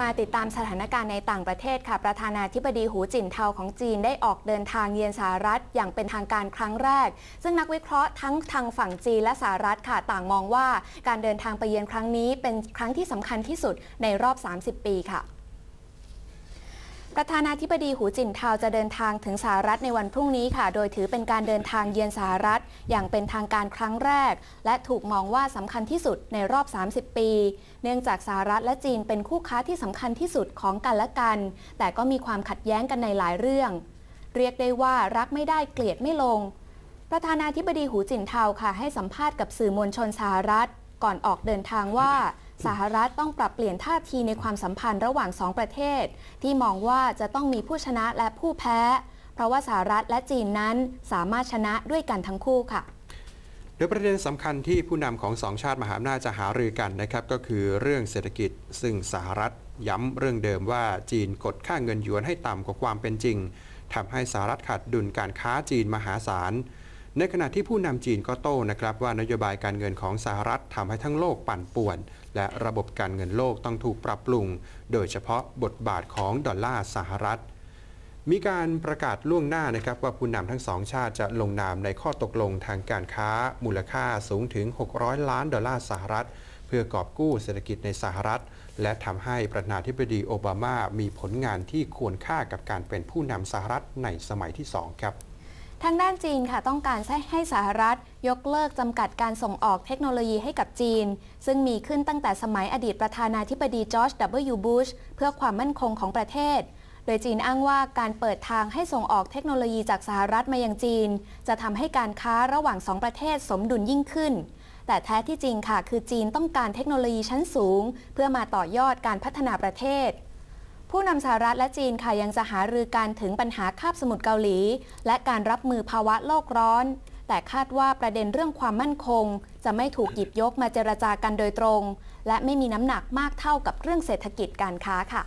มาติดตามสถานการณ์ในต่างประเทศค่ะ ประธานาธิบดีหูจินเทาของจีนได้ออกเดินทางเยือนสหรัฐอย่างเป็นทางการครั้งแรก ซึ่งนักวิเคราะห์ทั้งทางฝั่งจีนและสหรัฐค่ะต่างมองว่า การเดินทางไปเยือนครั้งนี้เป็นครั้งที่สำคัญที่สุดในรอบ 30 ปีค่ะ ประธานาธิบดีหูจินเทาจะเดินทางถึงสหรัฐในวันพรุ่งนี้ค่ะ โดยถือเป็นการเดินทางเยือนสหรัฐ อย่างเป็นทางการครั้งแรก และถูกมองว่าสำคัญที่สุดในรอบ 30 ปี เนื่องจากสหรัฐและจีนเป็นคู่ค้าที่สำคัญที่สุดของกันและกัน แต่ก็มีความขัดแย้งกันในหลายเรื่อง เรียกได้ว่ารักไม่ได้เกลียดไม่ลง ประธานาธิบดีหูจินเทาค่ะให้สัมภาษณ์กับสื่อมวลชนสหรัฐ ก่อนออกเดินทางว่า สหรัฐต้องปรับเปลี่ยนท่าทีในความสัมพันธ์ระหว่างสองประเทศ ที่มองว่าจะต้องมีผู้ชนะและผู้แพ้ เพราะว่าสหรัฐและจีนนั้นสามารถชนะด้วยกันทั้งคู่ค่ะโดยประเด็นสำคัญที่ผู้นำของสองชาติมหาอำนาจจะหารือกันนะครับ ก็คือเรื่องเศรษฐกิจ ซึ่งสหรัฐย้ำเรื่องเดิมว่าจีนกดค่าเงินหยวนให้ต่ำกว่าความเป็นจริงทำให้สหรัฐขาดดุลการค้าจีนมหาศาล ในขณะที่ผู้นำจีนก็โต้นะครับว่านโยบายการเงินของสหรัฐทำให้ทั้งโลกปั่นป่วน และระบบการเงินโลกต้องถูกปรับปรุง โดยเฉพาะบทบาทของดอลลาร์สหรัฐ มีการประกาศล่วงหน้านะครับว่าผู้นำทั้งสองชาติจะลงนามในข้อตกลงทางการค้า มูลค่าสูงถึง 600 ล้านดอลลาร์สหรัฐ เพื่อกอบกู้เศรษฐกิจในสหรัฐ และทำให้ประธานาธิบดีโอบามามีผลงานที่ควรค่ากับการเป็นผู้นำสหรัฐในสมัยที่2ครับ ทางด้านจีนค่ะต้องการให้สหรัฐยกเลิกจำกัดการส่งออกเทคโนโลยีให้กับจีน ซึ่งมีขึ้นตั้งแต่สมัยอดีตประธานาธิบดีจอร์จ W. บุชเพื่อความมั่นคงของประเทศ โดยจีนอ้างว่าการเปิดทางให้ส่งออกเทคโนโลยีจากสหรัฐมายังจีน จะทำให้การค้าระหว่างสองประเทศสมดุลยิ่งขึ้น แต่แท้ที่จริงค่ะ คือจีนต้องการเทคโนโลยีชั้นสูง เพื่อมาต่อยอดการพัฒนาประเทศ ผู้นำสหรัฐและจีนค่ะยังจะหารือกันถึงปัญหาคาบสมุทรเกาหลี และการรับมือภาวะโลกร้อน แต่คาดว่าประเด็นเรื่องความมั่นคง จะไม่ถูกหยิบยกมาเจรจากันโดยตรง และไม่มีน้ำหนักมากเท่ากับเรื่องเศรษฐกิจการค้าค่ะ